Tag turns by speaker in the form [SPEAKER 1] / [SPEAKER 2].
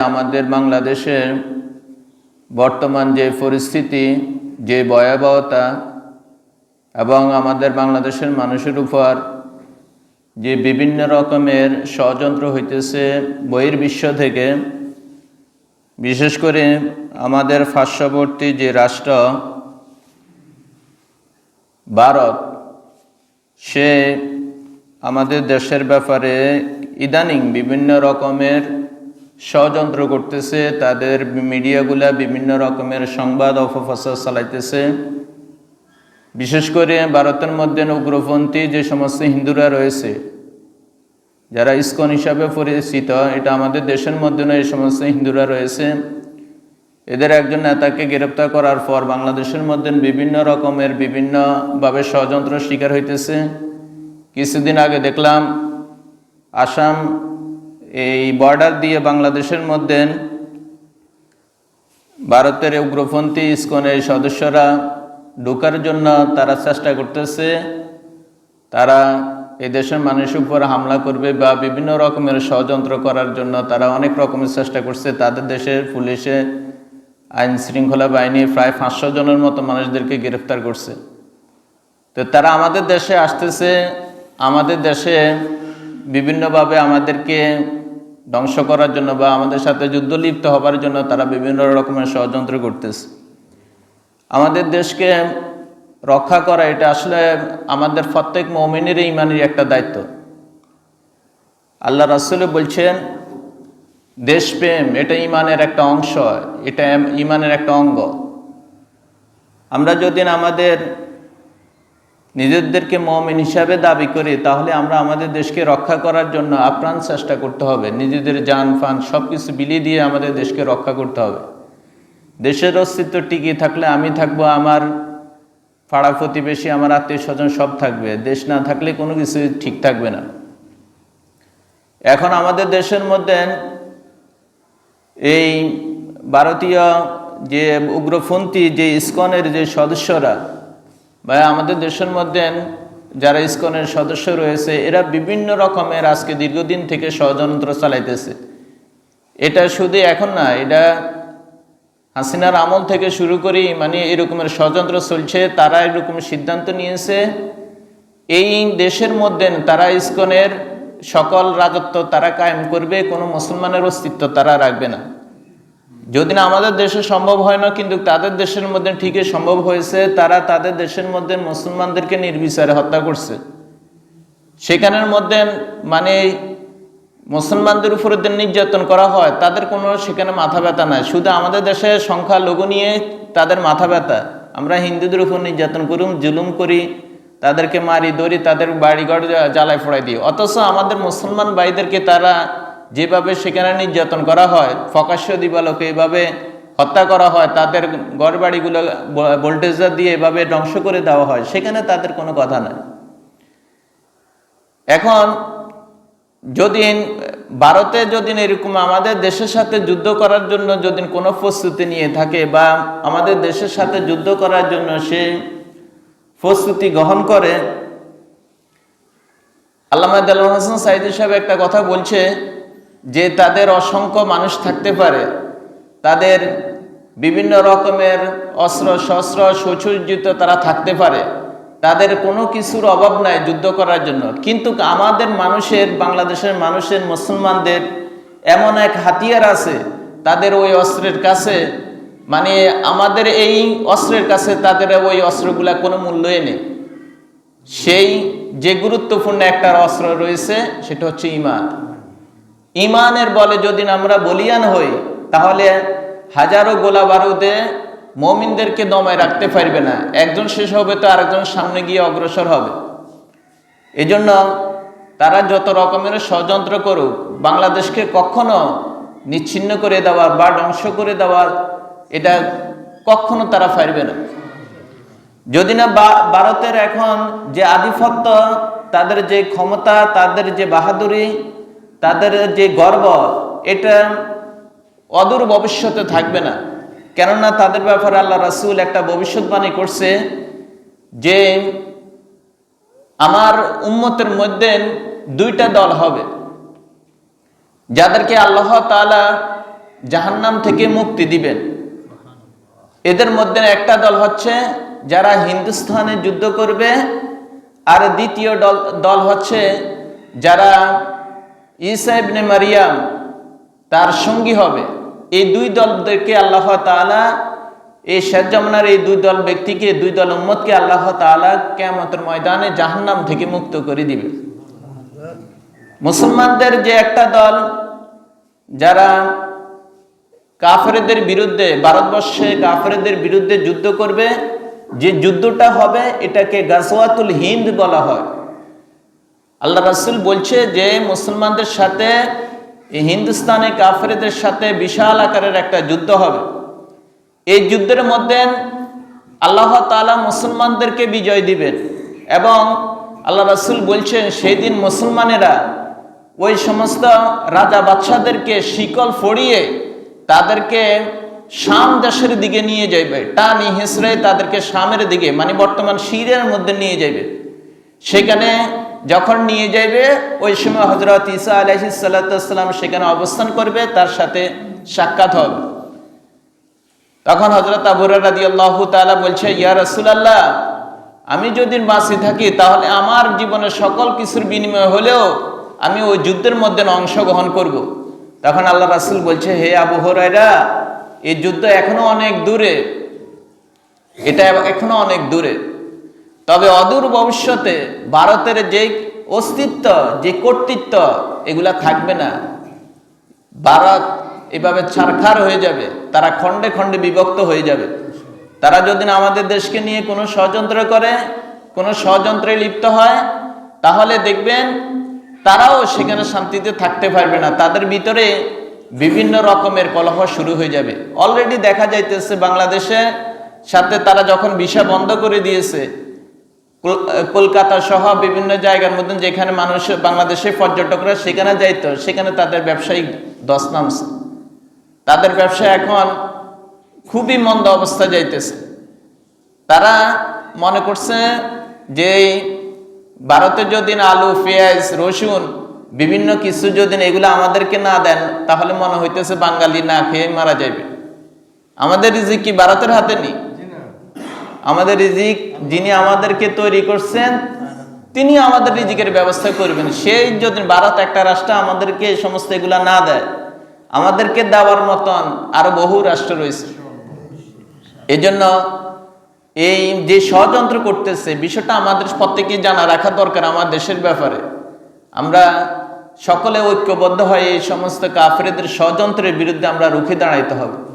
[SPEAKER 1] আমাদের বাংলাদেশের বর্তমান যে পরিস্থিতি, যে ভয়াবহতা এবং আমাদের বাংলাদেশের মানুষের উপর যে বিভিন্ন রকমের ষড়যন্ত্র হইতেছে বহির্বিশ্ব থেকে, বিশেষ করে আমাদের পার্শ্ববর্তী যে রাষ্ট্র, ভারত, সে আমাদের দেশের ব্যাপারে ইদানিং বিভিন্ন রকমের ষড়যন্ত্র করতেছে, তাদের মিডিয়াগুলা বিভিন্ন রকমের সংবাদ অপপ্রচার চালাইতেছে। বিশেষ করে ভারতের মধ্যে উগ্রপন্থী যে সমস্ত হিন্দুরা রয়েছে, যারা ইস্কন হিসাবে পরিচিত, এটা আমাদের দেশের মধ্যে এই সমস্ত হিন্দুরা রয়েছে। এদের একজন নেতাকে গ্রেপ্তার করার পর বাংলাদেশের মধ্যে বিভিন্ন রকমের বিভিন্নভাবে ষড়যন্ত্র শিকার হইতেছে। কিছুদিন আগে দেখলাম, আসাম এই বর্ডার দিয়ে বাংলাদেশের মধ্যে ভারতের উগ্রপন্থী ইস্কনের সদস্যরা ঢোকার জন্য তারা চেষ্টা করতেছে। তারা দেশের মানুষের উপর হামলা করবে বা বিভিন্ন রকমের ষড়যন্ত্র করার জন্য তারা অনেক রকমের চেষ্টা করছে। তাদের দেশের পুলিশে আইন শৃঙ্খলা বাহিনী প্রায় পাঁচশো জনের মতো মানুষদেরকে গ্রেফতার করছে। তো তারা আমাদের দেশে আসতেছে। আমাদের দেশে বিভিন্নভাবে আমাদেরকে ধ্বংস করার জন্য বা আমাদের সাথে যুদ্ধ লিপ্ত হবার জন্য তারা বিভিন্ন রকমের ষড়যন্ত্র করতেছে। আমাদের দেশকে রক্ষা করা এটা আসলে আমাদের প্রত্যেক মমিনের ইমানের একটা দায়িত্ব। আল্লাহ রাসুল বলছেন, দেশপ্রেম এটা ইমানের একটা অংশ, এটা ইমানের একটা অঙ্গ। আমরা যদি আমাদের নিজেদেরকে মমিন হিসাবে দাবি করি, তাহলে আমরা আমাদের দেশকে রক্ষা করার জন্য আপ্রাণ চেষ্টা করতে হবে। নিজেদের যান, ফান সব কিছু বিলিয়ে দিয়ে আমাদের দেশকে রক্ষা করতে হবে। দেশের অস্তিত্ব টিকিয়ে থাকলে আমি থাকব, আমার পাড়া প্রতিবেশী, আমার আত্মীয় স্বজন সব থাকবে। দেশ না থাকলে কোনো কিছু ঠিক থাকবে না। এখন আমাদের দেশের মধ্যে এই ভারতীয় যে উগ্রপন্থী, যে ইস্কনের যে সদস্যরা বা আমাদের দেশের মধ্যে যারা ইস্কনের সদস্য রয়েছে, এরা বিভিন্ন রকমের আজকে দীর্ঘদিন থেকে ষড়যন্ত্র চালাইতেছে। এটা শুধু এখন না, এটা হাসিনার আমল থেকে শুরু করি মানে এরকমের ষড়যন্ত্র চলছে, তারা এরকম সিদ্ধান্ত নিয়েছে। এই দেশের মধ্যে তারা ইস্কনের সকল রাজত্ব তারা কায়েম করবে, কোনো মুসলমানের অস্তিত্ব তারা রাখবে না। যদি না আমাদের দেশে সম্ভব হয় না, কিন্তু তাদের দেশের মধ্যে ঠিকই সম্ভব হয়েছে, তারা তাদের দেশের মধ্যে মুসলমানদেরকে নির্বিচারে হত্যা করছে। সেখানের মধ্যে মানে মুসলমানদের উপরে নির্যাতন করা হয়, তাদের কোনো সেখানে মাথা ব্যথা নাই। শুধু আমাদের দেশে সংখ্যা লঘু নিয়ে তাদের মাথা ব্যথা। আমরা হিন্দুদের উপর নির্যাতন করি, জুলুম করি, তাদেরকে মারি, ধরি, তাদের বাড়িঘর জ্বালায় ফোড়াই দিই। অথচ আমাদের মুসলমান ভাইদেরকে তারা যেভাবে সেখানে নির্যাতন করা হয় প্রকাশ্য দিবালোকে এভাবে হত্যা করা হয়, তাদের ঘর বাড়িগুলো ভোল্টেজার দিয়ে এভাবে ধ্বংস করে দেওয়া হয়, সেখানে তাদের কোনো কথা নাই। এখন যদি ভারতে যদি এরকম আমাদের দেশের সাথে যুদ্ধ করার জন্য যদি কোনো প্রস্তুতি নিয়ে থাকে বা আমাদের দেশের সাথে যুদ্ধ করার জন্য সে প্রস্তুতি গ্রহণ করে, আল্লামা দেল হাসান সাইদ সাহেব একটা কথা বলছে যে তাদের অসংখ্য মানুষ থাকতে পারে, তাদের বিভিন্ন রকমের অস্ত্র, শস্ত্র, সুসজ্জিত তারা থাকতে পারে। তাদের কোনো কিছুর অভাব নাই যুদ্ধ করার জন্য। কিন্তু আমাদের মানুষের, বাংলাদেশের মানুষের, মুসলমানদের এমন এক হাতিয়ার আছে, তাদের ওই অস্ত্রের কাছে মানে আমাদের এই অস্ত্রের কাছে তাদের ওই অস্ত্রগুলা কোনো মূল্যই নেই। সেই যে গুরুত্বপূর্ণ একটা অস্ত্র রয়েছে, সেটা হচ্ছে ইমান। ইমানের বলে যদি আমরা বলিয়ান হই, তাহলে হাজারো গোলা বারুদে মমিনদেরকে দমায় রাখতে পারবে না। একজন শেষ হবে তো আরেকজন সামনে গিয়ে অগ্রসর হবে। এজন্য তারা যত রকমের ষড়যন্ত্র করুক, বাংলাদেশকে কখনো নিচ্ছিন্ন করে দেওয়ার বা ধ্বংস করে দেওয়ার এটা কখনো তারা পারবে না। যদি না ভারতের এখন যে আধিপত্য, তাদের যে ক্ষমতা, তাদের যে বাহাদুরি তাদের যে গর্ব, এটা অদূর ভবিষ্যতে থাকবে না। কেননা তাদের ব্যাপারে আল্লাহ রাসুল একটা ভবিষ্যৎবাণী করছে যে আমার উম্মতের মধ্যে দুইটা দল হবে। যাদেরকে আল্লাহ তালা জাহান্নাম থেকে মুক্তি দিবেন। এদের মধ্যে একটা দল হচ্ছে যারা হিন্দুস্থানে যুদ্ধ করবে, আর দ্বিতীয় দল দল হচ্ছে যারা ঈসা ইবনে মারিয়াম তার সঙ্গী হবে। এই দুই দলদেরকে আল্লাহ তাআলা এই শেষ জামানার এই দুই দল ব্যক্তিকে, দুই দল উম্মতকে আল্লাহ তাআলা কেয়ামতের ময়দানে জাহান্নাম থেকে মুক্ত করে দিবে। মুসলমানদের যে একটা দল, যারা কাফেরদের বিরুদ্ধে, ভারতবর্ষে কাফেরদের বিরুদ্ধে যুদ্ধ করবে, যে যুদ্ধটা হবে এটাকে গাজওয়াতুল হিন্দ বলা হয়। আল্লাহ রাসুল বলছে যে মুসলমানদের সাথে, হিন্দুস্তানে কাফেরদের সাথে বিশাল আকারের একটা যুদ্ধ হবে। এই যুদ্ধের মধ্যে আল্লাহ তাআলা মুসলমানদেরকে বিজয় দিবেন এবং আল্লাহ রাসুল বলছেন, সেই দিন মুসলমানেরা ওই সমস্ত রাজা বাদশাদেরকে শিকল ফড়িয়ে তাদেরকে শাম দেশের দিকে নিয়ে যাইবে। টানি হেসড়ে তাদেরকে শামের দিকে মানে বর্তমান সিরিয়ার মধ্যে নিয়ে যাইবে। সেখানে যখন নিয়ে যাবে ওই সময় হজরত ইসা আলহি সাল্লাম সেখানে অবস্থান করবে, তার সাথে সাক্ষাৎ হবে। তখন হজরত আবুরা রাদি আল্লাহ তালা বলছে, ইয়া রসুলাল্লাহ, আমি যদি বাঁচি থাকি, তাহলে আমার জীবনের সকল কিছুর বিনিময় হলেও আমি ওই যুদ্ধের মধ্যে অংশগ্রহণ করব। তখন আল্লাহ রাসুল বলছে, হে আবু হরাইরা এই যুদ্ধ এখনও অনেক দূরে। এটা এখনও অনেক দূরে। তবে অদূর ভবিষ্যতে ভারতের যে অস্তিত্ব, যে কর্তৃত্ব, এগুলা থাকবে না। ভারত এভাবে ছারখার হয়ে যাবে, তারা খণ্ডে খণ্ডে বিভক্ত হয়ে যাবে। তারা যদি আমাদের দেশকে নিয়ে কোনো ষড়যন্ত্র করে, কোনো ষড়যন্ত্রে লিপ্ত হয়, তাহলে দেখবেন তারাও সেখানে শান্তিতে থাকতে পারবে না। তাদের ভিতরে বিভিন্ন রকমের কলহ শুরু হয়ে যাবে। অলরেডি দেখা যাইতেছে বাংলাদেশে সাথে তারা যখন ভিসা বন্ধ করে দিয়েছে কলকাতা সহ বিভিন্ন জায়গার মধ্যে যেখানে মানুষ বাংলাদেশের পর্যটকরা সেখানে যাইতো, সেখানে তাদের ব্যবসায়িক দশ নামছে। তাদের ব্যবসা এখন খুবই মন্দ অবস্থা যাইতেছে। তারা মনে করছে যে ভারতে যদি আলু, পেঁয়াজ, রসুন, বিভিন্ন কিছু যদি এগুলো আমাদেরকে না দেন, তাহলে মনে হইতেছে বাঙালি না খেয়ে মারা যাবে আমাদের রিজিক কি ভারতের হাতে নেই? আমাদের রিজিক যিনি আমাদেরকে তৈরি করছেন, তিনি আমাদের রিজিকের ব্যবস্থা করবেন। সেই যদি ভারত একটা রাষ্ট্র, আমাদেরকে এই সমস্ত এগুলা না দেয়। আমাদেরকে দেওয়ার মতন আরও বহু রাষ্ট্র রয়েছে। এজন্য এই যে ষড়যন্ত্র করতেছে, বিষয়টা আমাদের প্রত্যেকে জানা রাখা দরকার আমার দেশের ব্যাপারে। আমরা সকলে ঐক্যবদ্ধ হয়ে এই সমস্ত কাফরেদের ষড়যন্ত্রের বিরুদ্ধে আমরা রুখে দাঁড়াইতে হবে।